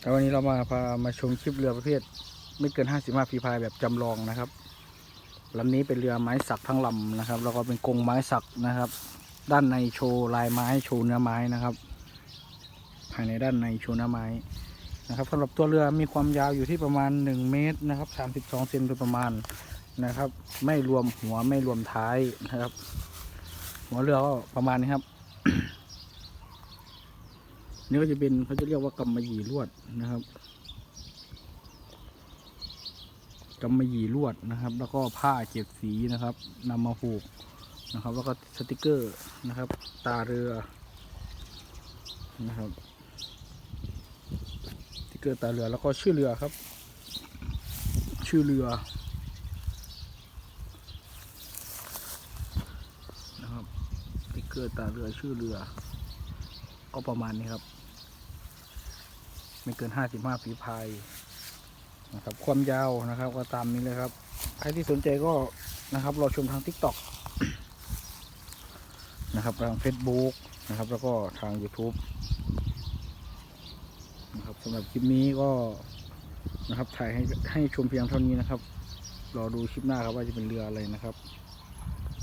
แล้ววันนี้เรามาพามาชมคลิปเรือประเภท ไม่เกิน 55ฟีพายแบบจำลองนะครับลำนี้เป็นเรือไม้สักทั้งลำนะครับ แล้วก็เป็นกรงไม้สักนะครับ ด้านในโชว์ลายไม้โชว์เนื้อไม้นะครับ ภายในด้านในโชว์เนื้อไม้นะครับสำหรับตัวเรือมีความยาวอยู่ที่ประมาณ 1 เมตรนะครับ32เซนโดยประมาณนะครับ ไม่รวมหัวไม่รวมท้ายนะครับ หัวเรือก็ประมาณนี้ครับ นี่ก็จะเป็นเขาจะเรียกว่ากำมะหยี่ลวดนะครับกำมะหยี่ลวดนะครับ แล้วก็ผ้าเจ็ดสีนะครับนำมาผูกนะครับ แล้วก็สติกเกอร์นะครับ ตาเรือนะครับสติกเกอร์ตาเรือแล้วก็ชื่อเรือครับ ชื่อเรือนะครับสติกเกอร์ตาเรือชื่อเรือ ก็ประมาณนี้ครับ ไม่เกินห้าสิบห้าฝีพายนะครับ ความยาวนะครับ ก็ตามนี้เลยครับ ใครที่สนใจก็นะครับรอชมทาง TikTok นะครับทาง Facebook นะครับ แล้วก็ทาง YouTube นะครับสำหรับคลิปนี้ก็นะครับถ่ายให้ให้ชมเพียงเท่านี้นะครับ รอดูคลิปหน้าครับว่าจะเป็นเรืออะไรนะครับ